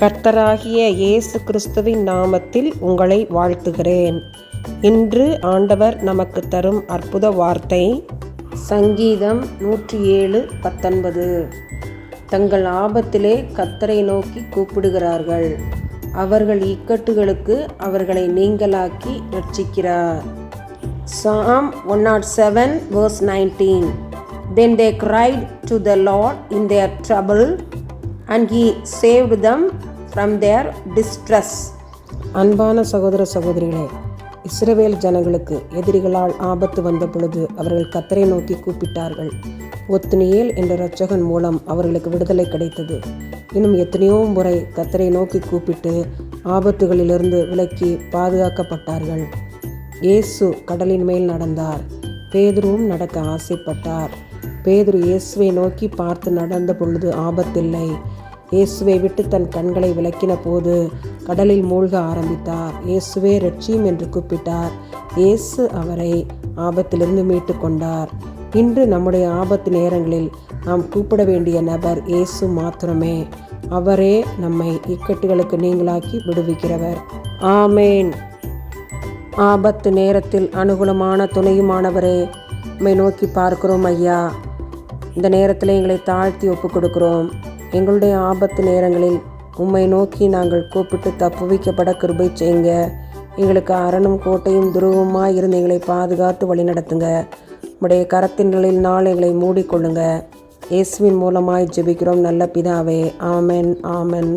கர்த்தராகிய இயேசு கிறிஸ்துவின் நாமத்தில் உங்களை வாழ்த்துகிறேன். இன்று ஆண்டவர் நமக்கு தரும் அற்புத வார்த்தை சங்கீதம் நூற்றி ஏழு பத்தொன்பது. தங்கள் ஆபத்திலே கத்தரை நோக்கி கூப்பிடுகிறார்கள். அவர்கள் இக்கட்டுகளுக்கு அவர்களை நீங்களாக்கி ரட்சிக்கிறார் Psalm one nought seven verse nineteen then they cried to the Lord in their trouble and he saved them from their distress. அன்பான சகோதர சகோதரிகளே இஸ்ரவேல் ஜனங்களுக்கு எதிரிகளால் ஆபத்து வந்த பொழுது அவர்கள் கத்தரை நோக்கி கூப்பிட்டார்கள். ஒத்துனியேல் என்ற இரட்சகன் மூலம் அவர்களுக்கு விடுதலை கிடைத்தது. இன்னும் எத்தனையோ முறை கத்தரை நோக்கி கூப்பிட்டு ஆபத்துகளிலிருந்து விலக்கி பாதுகாக்கப்பட்டார்கள். இயேசு கடலின் மேல் நடந்தார். பேதுருவும் நடக்க ஆசைப்பட்டார். பேதுரு இயேசுவை நோக்கி பார்த்து நடந்த பொழுது ஆபத்தில்லை. இயேசுவை விட்டு தன் கண்களை விளக்கின போது கடலில் மூழ்க ஆரம்பித்தார். இயேசுவே ரட்சியும் என்று கூப்பிட்டார். இயேசு அவரை ஆபத்திலிருந்து மீட்டு கொண்டார் இன்று நம்முடைய ஆபத்து நேரங்களில் நாம் கூப்பிட வேண்டிய நபர் இயேசு மாத்திரமே. அவரே நம்மை இக்கட்டுகளுக்கு நீங்களாக்கி விடுவிக்கிறவர். ஆமேன். ஆபத்து நேரத்தில் அனுகூலமான துணையுமானவரே நம்மை நோக்கி பார்க்கிறோம் ஐயா. இந்த நேரத்தில் எங்களை தாழ்த்தி ஒப்பு கொடுக்கிறோம் எங்களுடைய ஆபத்து நேரங்களில் உம்மை நோக்கி நாங்கள் கூப்பிட்டு தப்புவிக்கப்பட கிருபை செய்யுங்க. எங்களுக்கு அரணும் கோட்டையும் துருவமாக இருந்து எங்களை பாதுகாத்து வழிநடத்துங்க உம்முடைய கரத்தின்களில் நாள் எங்களை மூடிக்கொள்ளுங்க. இயேசுவின் மூலமாய் ஜெபிக்கிறோம் நல்ல பிதாவே. ஆமென் ஆமென்.